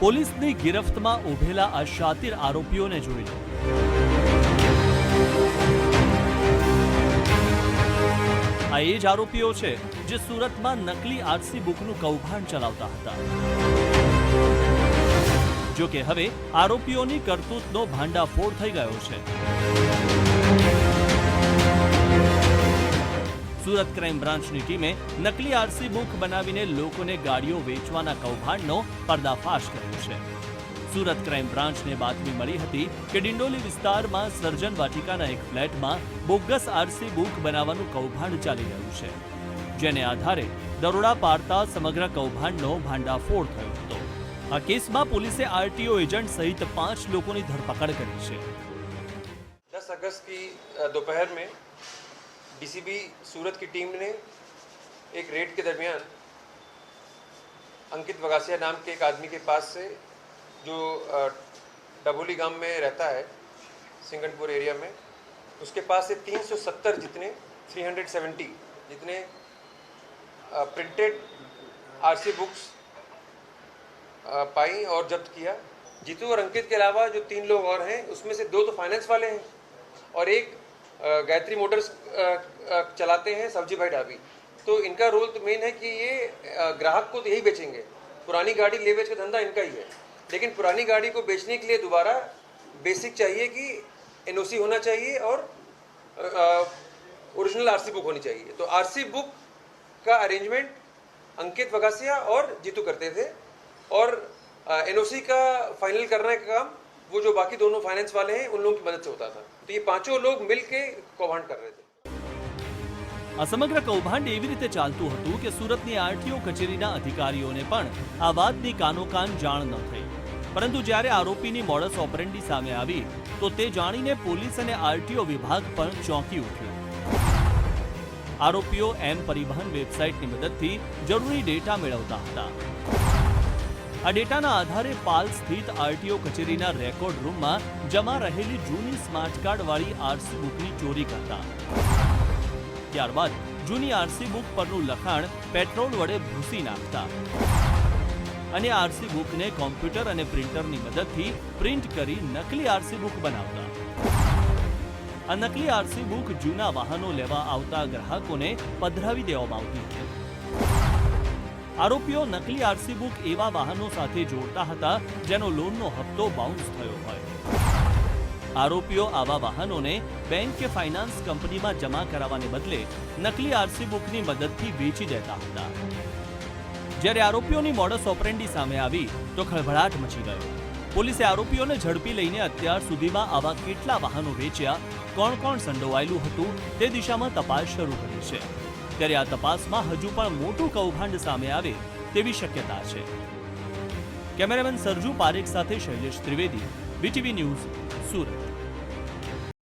પોલીસની ગિરફ્તમાં ઉભેલા આ શાતિર આરોપીઓને જોઈ આ એ જ આરોપીઓ છે જે સુરતમાં નકલી આરસી બુકનું કૌભાંડ ચલાવતા હતા. જો કે હવે આરોપીઓની કરતૂતનો ભાંડાફોડ થઈ ગયો છે. સુરત ક્રાઇમ બ્રાન્ચની ટીમે નકલી આરસી બુક બનાવીને લોકોને ગાડીઓ વેચવાના કૌભાંડનો પર્દાફાશ કર્યો છે સુરત ક્રાઇમ બ્રાન્ચને બાતમી મળી હતી કે ડિંડોલી વિસ્તારમાં સર્જન વાટિકાના એક ફ્લેટમાં બોગસ આરસી બુક બનાવવાનું કૌભાંડ ચાલી રહ્યું છે જેને આધારે દરોડા પાડતા સમગ્ર કૌભાંડનો ભાંડાફોડ થયો હતો આ કેસમાં પોલીસે આરટીઓ એજન્ટ સહિત પાંચ લોકોની ધરપકડ કરી છે दस अगस्त की अ, दोपहर में डीसीबी सूरत की टीम ने एक रेड के दरमियान अंकित वगासिया नाम के एक आदमी के पास से, जो डबोली गाँव में रहता है, सिंगनपुर एरिया में, उसके पास से 370 जितने 370 जितने प्रिंटेड आरसी बुक्स पाई और जब्त किया। जीतू और अंकित के अलावा जो तीन लोग और हैं, उसमें से दो तो फाइनेंस वाले हैं और एक गायत्री मोटर्स चलाते हैं सब्ज़ी भाई ढाबी। तो इनका रोल तो मेन है कि ये ग्राहक को तो यही बेचेंगे। पुरानी गाड़ी ले बेच का धंधा इनका ही है। लेकिन पुरानी गाड़ी को बेचने के लिए दोबारा बेसिक चाहिए कि एनओसी होना चाहिए और ओरिजिनल आरसी बुक होनी चाहिए। तो आरसी बुक का अरेंजमेंट अंकित वगासिया और जीतू करते थे। और एनओसी का फाइनल करने का काम वो जो बाकी दोनों फाइनेंस वाले हैं उन लोगों की मदद से होता था तो ये पांचों लोग मिल के कौभांड कर रहे थे આ સમગ્ર કૌભાંડ એવી રીતે ચાલતું હતું કે સુરતની આરટીઓ કચેરીના અધિકારીઓને પણ આ વાતની કાનોકાન જાણ ન થઈ પરંતુ જ્યારે આરોપીની મોડસ ઓપરેન્ડી સામે આવી તો તે જાણીને પોલીસ અને આરટીઓ વિભાગ પણ ચોંકી ઉઠ્યું આરોપીઓ એમ પરિવહન વેબસાઇટની મદદથી જરૂરી ડેટા મેળવતા હતા આ ડેટાના આધારે પાલ સ્થિત આરટીઓ કચેરીના રેકોર્ડ રૂમમાં જમા રહેલી જૂની સ્માર્ટ કાર્ડ વાળી આરસી બુકની ચોરી કરતા. ત્યારબાદ જૂની આરસી બુક પરનું લખાણ પેટ્રોલ વડે ભૂસી નાખતા. અને આરસી બુકને કોમ્પ્યુટર અને પ્રિન્ટરની મદદથી પ્રિન્ટ કરી નકલી આરસી બુક બનાવતા. આ નકલી આરસી બુક જૂના વાહનો લેવા આવતા ગ્રાહકોને પધરાવી દેવામાં આવતી. આરોપીઓ નકલી આરસી બુક એવા વાહનો સાથે જોડતા હતા જેનો લોનનો હપ્તો બાઉન્સ થયો હોય. આરોપીઓ આવા વાહનોને બેંક કે ફાઇનાન્સ કંપનીમાં જમા કરાવવાને બદલે નકલી આરસી બુકની મદદથી વેચી દેતા હતા. જ્યારે આરોપીઓની મોડસ ઓપરેન્ડી સામે આવી, તો ખળભળાટ મચી ગયો. પોલીસે આરોપીઓને ઝડપી લઈને અત્યાર સુધીમાં આવા કેટલા વાહનો વેચ્યા, કોણ કોણ સંડોવાયેલું હતું, તે દિશામાં તપાસ શરૂ કરી છે. ત્યારે આ તપાસમાં હજુ પણ મોટું કૌભાંડ સામે આવે તેવી શક્યતા છે. કેમેરામેન સરજુ પારેખ સાથે શૈલેષ ત્રિવેદી, બીટીવી ન્યૂઝ, સુરત.